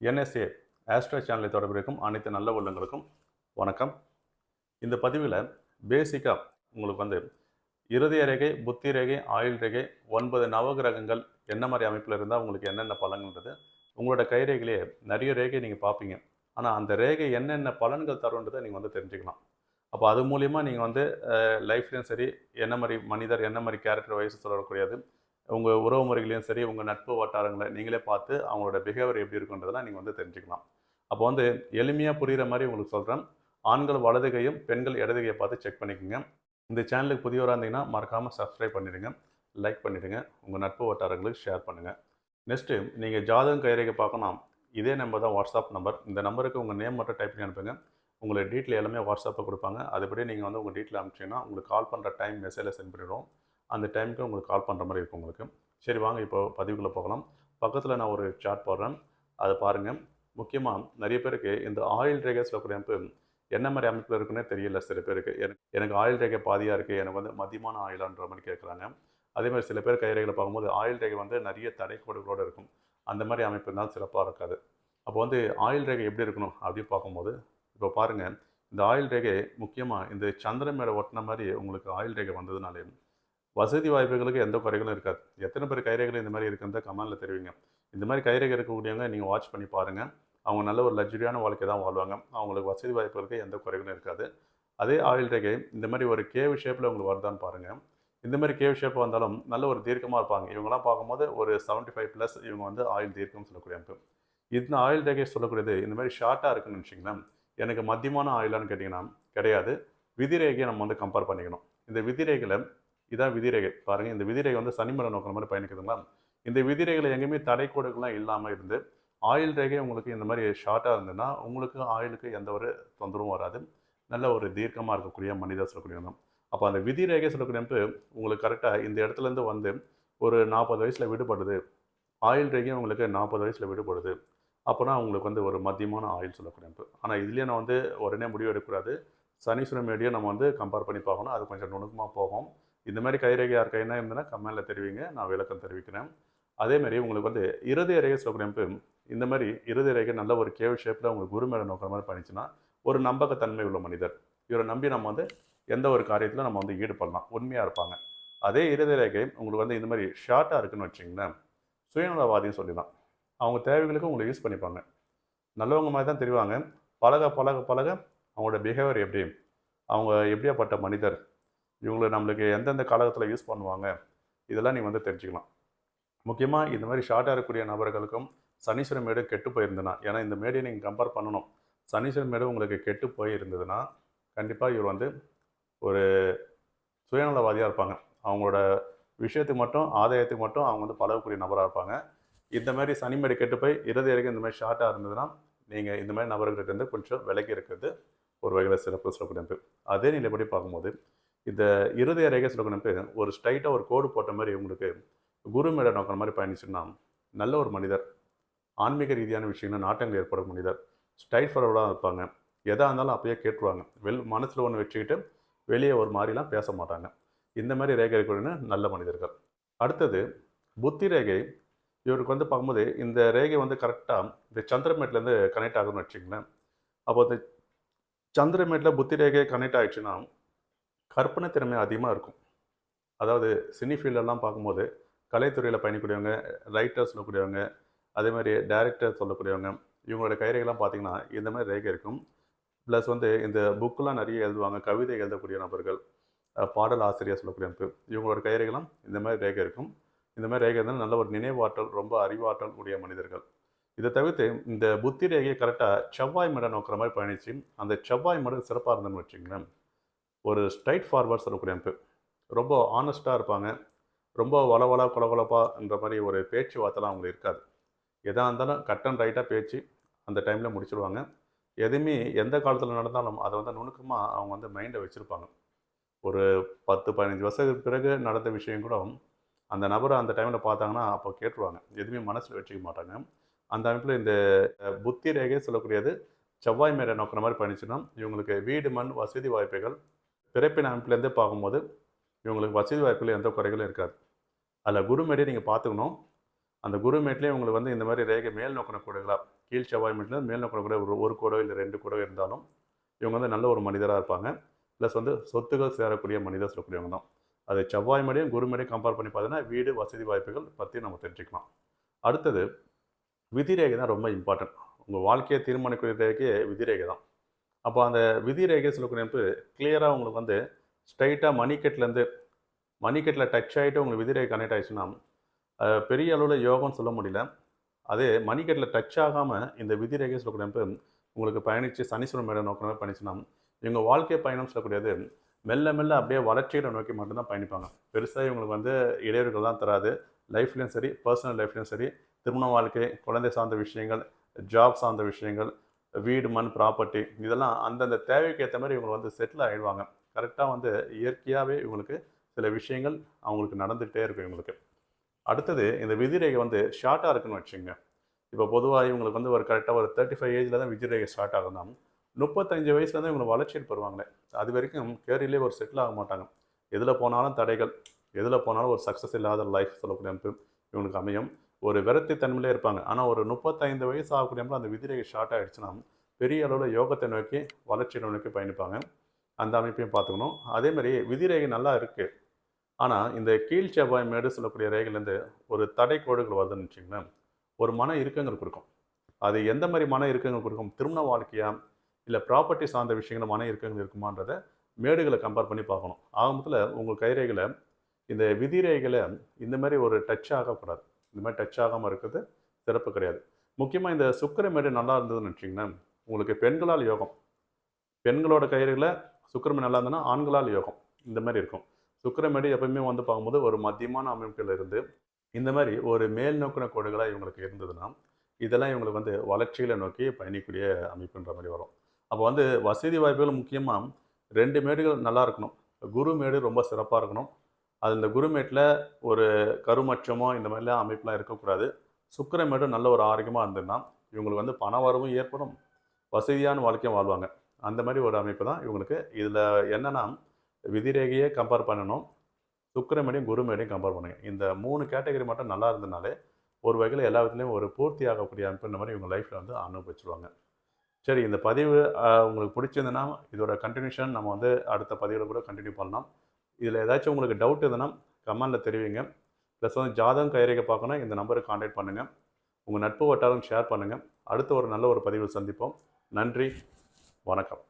NSA ஆஸ்ட்ரா சேனலை தொடர்பிருக்கும் அனைத்து நல்ல உள்ளங்களுக்கும் வணக்கம். இந்த பதிவில் பேசிக்காக உங்களுக்கு வந்து இருதய ரேகை புத்தி ரேகை ஆயுள் ரேகை ஒன்பது நவகிரகங்கள் என்ன மாதிரி அமைப்பில் இருந்தால் உங்களுக்கு என்னென்ன பலன்கிறது உங்களோட கைரேகையிலேயே நிறைய ரேகை நீங்கள் பார்ப்பீங்க ஆனால் அந்த ரேகை என்னென்ன பலன்கள் தருன்றதை நீங்கள் வந்து தெரிஞ்சுக்கலாம். அப்போ அது மூலிமா நீங்கள் வந்து லைஃப்லேயும் சரி என்ன மாதிரி மனிதர் என்ன மாதிரி கேரக்டர் வயசு சொல்லக்கூடியது உங்கள் உறவு முறைகளையும் சரி உங்கள் நட்பு வட்டாரங்களை நீங்களே பார்த்து அவங்களோட பிஹேவியர் எப்படி இருக்குன்றதெல்லாம் நீங்கள் வந்து தெரிஞ்சுக்கலாம். அப்போ வந்து எளிமையாக புரிகிற மாதிரி உங்களுக்கு சொல்கிறேன் ஆண்கள் வலது கையும் பெண்கள் இடது கையை பார்த்து செக் பண்ணிக்கோங்க. இந்த சேனலுக்கு புதியவராக இருந்தீங்கன்னா மறக்காமல் சப்ஸ்கிரைப் பண்ணிடுங்க. லைக் பண்ணிவிடுங்க உங்கள் நட்பு வட்டாரங்களுக்கு ஷேர் பண்ணுங்கள் நெக்ஸ்ட்டு நீங்கள் ஜாதகம் கைரேகை பார்க்கணும். இதே நம்பர் தான் வாட்ஸ்அப் நம்பர் இந்த நம்பருக்கு உங்கள் நேம் மட்டும் டைப் பண்ணி அனுப்புங்க. உங்களை டீட்டெயில் எல்லாமே வாட்ஸ்அப்பில் கொடுப்பாங்க. அதுபடி நீங்கள் வந்து உங்கள் டீட்டெயில் அனுப்பிச்சிங்கன்னா உங்களுக்கு கால் பண்ணுற டைம் மெசேஜில் சென்ட் பண்ணிடுவோம். அந்த டைமுக்கு உங்களுக்கு கால் பண்ணுற மாதிரி இருக்கும் உங்களுக்கு. சரி வாங்க இப்போ பதிவுக்குள்ளே போகலாம். பக்கத்தில் நான் ஒரு சார்ட் போடுறேன். அதை பாருங்கள் முக்கியமாக நிறைய பேருக்கு இந்த ஆயில் ரேகை சொல்லக்கூடிய அமைப்பு என்ன மாதிரி அமைப்பில் இருக்குன்னே தெரியல சில பேருக்கு. எனக்கு எனக்கு ஆயில் ரேகை பாதியாக இருக்குது எனக்கு வந்து மதியமான ஆயிலான்ற மாதிரி கேட்குறாங்க அதே மாதிரி சில பேர் கைரேகையில் பார்க்கும்போது ஆயில் ரேகை வந்து நிறைய தடைக்கோடுகளோடு இருக்கும். அந்த மாதிரி அமைப்பு இருந்தால் சிறப்பாக இருக்காது. அப்போ வந்து ஆயில் ரேகை எப்படி இருக்கணும் அப்படின்னு பார்க்கும்போது இப்போ பாருங்கள் இந்த ஆயில் ரேகை முக்கியமாக இந்த சந்திரன் மேலே ஒட்டின மாதிரி உங்களுக்கு ஆயில் ரேகை வந்ததுனாலே வசதி வாய்ப்புகளுக்கு எந்த குறைகளும் இருக்காது. எத்தனை பேர் கைரேகைகள் இந்த மாதிரி இருக்குன்றத கமெண்டில் தெரிவிங்க. இந்த மாதிரி கைரேகை இருக்கக்கூடியவங்க நீங்கள் வாட்ச் பண்ணி பாருங்கள் அவங்க நல்ல ஒரு லக்ஸரியான வாழ்க்கை தான் வாழ்வாங்க. அவங்களுக்கு வசதி வாய்ப்புகளுக்கு எந்த குறைகளும் இருக்காது. அதே ஆயில் ரேகை இந்த மாதிரி ஒரு கேவ் ஷேப்பில் உங்களுக்கு வருதான்னு பாருங்கள் இந்த மாதிரி கேவ் ஷேப் வந்தாலும் நல்ல ஒரு தீர்க்கமாக இருப்பாங்க. இவங்கெல்லாம் பார்க்கும்போது ஒரு செவன்ட்டி ஃபைவ் ப்ளஸ் இவங்க வந்து ஆயில் தீர்க்கம்னு சொல்லக்கூடிய அமைப்பு. இந்த ஆயில் ரேகை சொல்லக்கூடியது இந்த மாதிரி ஷார்ட்டாக இருக்குன்னு வச்சிங்களேன் எனக்கு மத்தியமான ஆயிலான்னு கேட்டிங்கன்னா கிடையாது. விதிரேகையை நம்ம வந்து கம்பேர் பண்ணிக்கணும். இந்த விதிரேகையில் இதான் விதிரேகை. பாருங்கள் இந்த விதிரேகை வந்து சனிமலை நோக்கிற மாதிரி பயணிக்குதுங்களா? இந்த விதிரேகையில் எங்கேயுமே தடைக்கோடுகள்லாம் இல்லாமல் இருந்து ஆயில் ரேகை உங்களுக்கு இந்த மாதிரி ஷார்ட்டாக இருந்ததுன்னா உங்களுக்கு ஆயிலுக்கு எந்த ஒரு தொந்தரவும் வராது. நல்ல ஒரு தீர்க்கமாக இருக்கக்கூடிய மனிதர் சொல்லக்கூடிய தான் அப்போ அந்த விதி ரேகை சொல்லக்கூடிய உங்களுக்கு கரெக்டாக இந்த இடத்துலேருந்து வந்து ஒரு நாற்பது வயசில் விடுபடுது. ஆயில் ரேகையும் உங்களுக்கு நாற்பது வயசில் விடுபடுது. அப்போனா உங்களுக்கு வந்து ஒரு மத்தியமான ஆயில் சொல்லக்கூடிய அமைப்பு. ஆனால் இதுலேயே நான் வந்து உடனே முடிவு எடுக்கக்கூடாது. சனீஸ்வரம் மேடியும் நம்ம வந்து கம்பேர் பண்ணி பார்க்கணும். அது கொஞ்சம் நுணுக்கமாக போகும். இந்த மாதிரி கைரேகை யார் கைனா இருந்ததுன்னா கமெண்டில் தெரிவிங்க நான் விளக்கம் தெரிவிக்கிறேன். அதேமாதிரி உங்களுக்கு வந்து இருதய ரேகை சொல்லக்கூடிய இந்த மாதிரி இருதய ரேகை நல்ல ஒரு கேவ் ஷேப்பில் உங்களுக்கு குரு மேலே நோக்கிற மாதிரி பண்ணிச்சுன்னா ஒரு நம்பகத்தன்மை உள்ள மனிதர். இவரை நம்பி நம்ம வந்து எந்த ஒரு காரியத்தில் நம்ம வந்து ஈடுபடலாம் உண்மையாக இருப்பாங்க. அதே இருதய ரேகை உங்களுக்கு வந்து இந்த மாதிரி ஷார்ட்டாக இருக்குன்னு வச்சிங்களேன் சுயநலவாதின்னு சொல்லிடலாம். அவங்க தேவைகளுக்கு உங்களை யூஸ் பண்ணிப்பாங்க. நல்லவங்க மாதிரி தான் தெரிவாங்க. பழக பழக பழக அவங்களோட பிஹேவியர் எப்படி? அவங்க எப்படியாப்பட்ட மனிதர்? இவங்களை நம்மளுக்கு எந்தெந்த காலகட்டத்தில் யூஸ் பண்ணுவாங்க இதெல்லாம் நீங்கள் வந்து தெரிஞ்சுக்கலாம். முக்கியமாக இந்த மாதிரி ஷார்ட்டாக இருக்கக்கூடிய நபர்களுக்கும் சனீஸ்வரன் மேடு கெட்டு போயிருந்ததுன்னா ஏன்னா இந்த மேடையை நீங்கள் கம்பேர் பண்ணணும். சனீஸ்வரன் மேடு உங்களுக்கு கெட்டு போயிருந்ததுன்னா கண்டிப்பாக இவர் வந்து ஒரு சுயநலவாதியாக இருப்பாங்க. அவங்களோட விஷயத்துக்கு மட்டும் ஆதாயத்துக்கு மட்டும் அவங்க வந்து பழகக்கூடிய நபராக இருப்பாங்க. இந்த மாதிரி சனி மேடு கெட்டு போய் இறுதி வரைக்கும் இந்த மாதிரி ஷார்ட்டாக இருந்ததுன்னா நீங்கள் இந்த மாதிரி நபர்கள்ட்ட இருந்து கொஞ்சம் விலகி இருக்கிறது ஒரு வகையில் சிறப்பு சிறப்பு அதே நிலைப்படி பார்க்கும்போது இந்த இருதய ரேகை சொல்லக்கூடிய ஒரு ஸ்ட்ரைட்டாக ஒரு கோடு போட்ட மாதிரி உங்களுக்கு குரு மேடை நோக்கிற மாதிரி பயணிச்சுன்னா நல்ல ஒரு மனிதர். ஆன்மீக ரீதியான விஷயங்கள் நாட்டங்கள் ஏற்படும் மனிதர். ஸ்ட்ரைட் ஃபார்வர்டாக இருப்பாங்க. எதாக இருந்தாலும் அப்பயே கேட்டுருவாங்க. வெல் மனசில் ஒன்று வச்சுக்கிட்டு வெளியே ஒரு மாதிரிலாம் பேச மாட்டாங்க. இந்த மாதிரி ரேகை இருக்கணும்னு நல்ல மனிதர்கள். அடுத்தது புத்தி ரேகை. இவருக்கு வந்து பார்க்கும்போது இந்த ரேகை வந்து கரெக்டாக இந்த சந்திரமேட்லேருந்து கனெக்ட் ஆகுதுன்னு வச்சுங்களேன் அப்போ இந்த சந்திரமேட்டில் புத்தி ரேகை கனெக்ட் ஆகிடுச்சுன்னா கற்பனை திறமை அதிகமாக இருக்கும். அதாவது சினி ஃபீல்டெல்லாம் பார்க்கும்போது கலைத்துறையில் பயணிக்கூடியவங்க ரைட்டர் சொல்லக்கூடியவங்க அதே மாதிரி டைரக்டர் சொல்லக்கூடியவங்க இவங்களோட கயிறைகள்லாம் பார்த்தீங்கன்னா இந்த மாதிரி ரேகை இருக்கும். ப்ளஸ் வந்து இந்த புக்கெலாம் நிறைய எழுதுவாங்க. கவிதை எழுதக்கூடிய நபர்கள் பாடல் ஆசிரியர் சொல்லக்கூடிய அமைப்பு இவங்களோட கைரேகைலாம் இந்த மாதிரி ரேகை இருக்கும். இந்த மாதிரி ரேகை இருந்தால் நல்ல ஒரு நினைவாற்றல் ரொம்ப அறிவாற்றல் உடைய மனிதர்கள். இதை தவிர்த்து இந்த புத்தி ரேகையை கரெக்டாக செவ்வாய் மடம் நோக்கிற மாதிரி பயணிச்சு அந்த செவ்வாய் மடம் சிறப்பாக இருந்ததுன்னு வச்சுங்களேன் ஒரு ஸ்ட்ரைட் ஃபார்வர்ட் சொல்லக்கூடிய அமைப்பு. ரொம்ப ஆனஸ்ட்டாக இருப்பாங்க. ரொம்ப வளவளா கொலகொலப்பான்ற மாதிரி ஒரு பேச்சுவார்த்தைலாம் அவங்களுக்கு இருக்காது. எதாக இருந்தாலும் கட் அண்ட் ரைட்டாக பேச்சு அந்த டைமில் முடிச்சிடுவாங்க எதுவுமே எந்த காலத்தில் நடந்தாலும் அதை வந்து நுணுக்கமாக அவங்க வந்து மைண்டை வச்சுருப்பாங்க. ஒரு பத்து பதினஞ்சு வருஷத்துக்கு பிறகு நடந்த விஷயம் கூட அந்த நபரை அந்த டைமில் பார்த்தாங்கன்னா அப்போ கேட்டுருவாங்க. எதுவுமே மனசில் வச்சுக்க மாட்டாங்க. அந்த அமைப்பில் இந்த புத்தி ரேகை சொல்லக்கூடியது செவ்வாய் மேலே நோக்கிற மாதிரி பண்ணிச்சுன்னா இவங்களுக்கு வீடு மண் வசதி வாய்ப்புகள் பிறப்பின் அமைப்புலேருந்தே பார்க்கும்போது இவங்களுக்கு வசதி வாய்ப்புகள் எந்த குறைகளும் இருக்காது. அதில் குரு நீங்கள் பார்த்துக்கணும். அந்த குருமேட்லேயே உங்களுக்கு வந்து இந்த மாதிரி ரேகை மேல் நோக்கின கோடுகளா கீழ் செவ்வாய் மேட்டில் மேல் நோக்கின கூட ஒரு ஒரு கோடோ இல்லை ரெண்டு கோடோ இருந்தாலும் இவங்க வந்து நல்ல ஒரு மனிதராக இருப்பாங்க. ப்ளஸ் வந்து சொத்துகள் சேரக்கூடிய மனிதர் சொல்லக்கூடியவங்க தான். அது செவ்வாய் மடியும் குருமேடையும் கம்பேர் பண்ணி பார்த்தீங்கன்னா வீடு வசதி வாய்ப்புகள் பற்றி நம்ம தெரிஞ்சுக்கலாம். அடுத்தது விதிரேகை தான் ரொம்ப இம்பார்ட்டன்ட் உங்கள் வாழ்க்கையை தீர்மானிக்கிற ரேகையே விதிரேகை தான். அப்போ அந்த விதி ரேகை சொல்லக்கூடிய கிளியராக உங்களுக்கு வந்து ஸ்ட்ரைட்டாக மணிக்கெட்லேருந்து மணிக்கட்டில் டச் ஆகிட்டு உங்களுக்கு விதிரேகை கனெக்ட் ஆகிடுச்சுன்னா பெரிய அளவில் யோகம்னு சொல்ல முடியல. அதே மணிக்கெட்டில் டச் ஆகாமல் இந்த விதிரேகை சொல்லக்கூடிய உங்களுக்கு பயணித்து சனீஸ்வரன் மேடம் நோக்கமே பயணிச்சுனா இவங்க வாழ்க்கை பயணம் சொல்லக்கூடியது மெல்ல மெல்ல அப்படியே வளர்ச்சிகளை நோக்கி மட்டும்தான் பயணிப்பாங்க. பெருசாக இவங்களுக்கு வந்து இடையூறுகள் தான் தராது. லைஃப்லையும் சரி பர்சனல் லைஃப்லையும் சரி திருமண வாழ்க்கை குழந்தை சார்ந்த விஷயங்கள் ஜாப் சார்ந்த விஷயங்கள் வீடு மண் ப்ராப்பர்ட்டி இதெல்லாம் அந்தந்த தேவைக்கு ஏற்ற மாதிரி இவங்க வந்து செட்டில் ஆகிடுவாங்க கரெக்டாக வந்து இயற்கையாகவே இவங்களுக்கு சில விஷயங்கள் அவங்களுக்கு நடந்துகிட்டே இருக்கும் இவங்களுக்கு. அடுத்தது இந்த விதிரேகை வந்து ஷார்ட்டாக இருக்குன்னு வச்சுங்க இப்போ பொதுவாக இவங்களுக்கு வந்து ஒரு கரெக்டாக ஒரு தேர்ட்டி ஃபைவ் ஏஜில் தான் விதிரேகை ஸ்டார்ட் ஆகுதுன்னா முப்பத்தஞ்சு வயசுல தான் இவங்க வளர்ச்சியில் பெறுவாங்களே. அது வரைக்கும் கேரியர்லேயே ஒரு செட்டில் ஆக மாட்டாங்க. எதில் போனாலும் தடைகள் எதில் போனாலும் ஒரு சக்ஸஸ் இல்லாத லைஃப் சொல்லக்கூடிய அமைப்பு இவங்களுக்கு அமையும். ஒரு விரத்தி தன்மையிலே இருப்பாங்க. ஆனால் ஒரு முப்பத்தைந்து வயசு ஆகக்கூடிய அந்த விதிரேகை ஷார்ட் ஆகிடுச்சுன்னா பெரிய அளவில் யோகத்தை நோக்கி வளர்ச்சியை நோக்கி பயணிப்பாங்க. அந்த அமைப்பையும் பார்த்துக்கணும். அதேமாதிரி விதிரேகை நல்லா இருக்குது ஆனால் இந்த கீழ் செவ்வாய் மேடு சொல்லக்கூடிய ரேகையிலேருந்து ஒரு தடை கோடுகள் வருதுன்னு வச்சுங்களேன் ஒரு மன இருக்கங்கள் கொடுக்கும். அது எந்த மாதிரி மன இருக்கங்கள் கொடுக்கும்? திருமண வாழ்க்கையா? இல்லை ப்ராப்பர்ட்டி சார்ந்த விஷயங்கள் மன இருக்கங்கள் இருக்குமான்றதை மேடுகளை கம்பேர் பண்ணி பார்க்கணும். ஆரம்பத்தில் உங்கள் கைரேகையில் இந்த விதிரேகையில் இந்த மாதிரி ஒரு டச் ஆகக்கூடாது. இந்த மாதிரி டச் ஆகாமல் இருக்கிறது சிறப்பு கிடையாது. முக்கியமாக இந்த சுக்கரமேடு நல்லா இருந்ததுன்னு வச்சிங்கன்னா உங்களுக்கு பெண்களால் யோகம். பெண்களோட கயிறுகளை சுக்கிரமே நல்லா இருந்ததுன்னா ஆண்களால் யோகம். இந்த மாதிரி இருக்கும். சுக்கிரமேடு எப்பயுமே வந்து பார்க்கும்போது ஒரு மத்தியமான அமைப்பில் இருந்து இந்த மாதிரி ஒரு மேல் நோக்கின கோடுகளாக இவங்களுக்கு இருந்ததுன்னா இதெல்லாம் இவங்களுக்கு வந்து வளர்ச்சிகளை நோக்கி பயணிக்கூடிய அமைப்புன்ற மாதிரி வரும். அப்போ வந்து வசதி வாய்ப்புகள் முக்கியமாக ரெண்டு மேடுகள் நல்லா இருக்கணும். குரு மேடு ரொம்ப சிறப்பாக இருக்கணும். அது இந்த குருமேட்டில் ஒரு கருமச்சமோ இந்த மாதிரிலாம் அமைப்புலாம் இருக்கக்கூடாது. சுக்கரமேட்டும் நல்ல ஒரு ஆரோக்கியமாக இருந்ததுன்னா இவங்களுக்கு வந்து பண வரவும் ஏற்படும். வசதியான வாழ்க்கையும் வாழ்வாங்க. அந்த மாதிரி ஒரு அமைப்பு தான் இவங்களுக்கு. இதில் என்னென்னா விதிரேகையே கம்பேர் பண்ணணும். சுக்கரமேடையும் குருமேடையும் கம்பேர் பண்ணுங்க. இந்த மூணு கேட்டகரி மட்டும் நல்லா இருந்தனாலே ஒரு வகையில் எல்லா விதத்துலேயும் ஒரு பூர்த்தி ஆகக்கூடிய அமைப்புன்ற மாதிரி இவங்க லைஃப்பில் வந்து அனுபவிச்சுருவாங்க. சரி இந்த பதிவு உங்களுக்கு பிடிச்சிருந்ததுன்னா இதோட கண்டினியூஷன் நம்ம வந்து அடுத்த பதிவில் கூட கண்டினியூ பண்ணலாம். இதில் ஏதாச்சும் உங்களுக்கு டவுட் எதுனா கமெண்டில் தெரிவிங்க. ப்ளஸ் வந்து ஜாதகம் கைரேகை பார்க்கணும் இந்த நம்பருக்கு காண்டாக்ட் பண்ணுங்கள் உங்கள் நட்பு வட்டாரம் ஷேர் பண்ணுங்கள் அடுத்த ஒரு நல்ல ஒரு பதிவில் சந்திப்போம். நன்றி. வணக்கம்.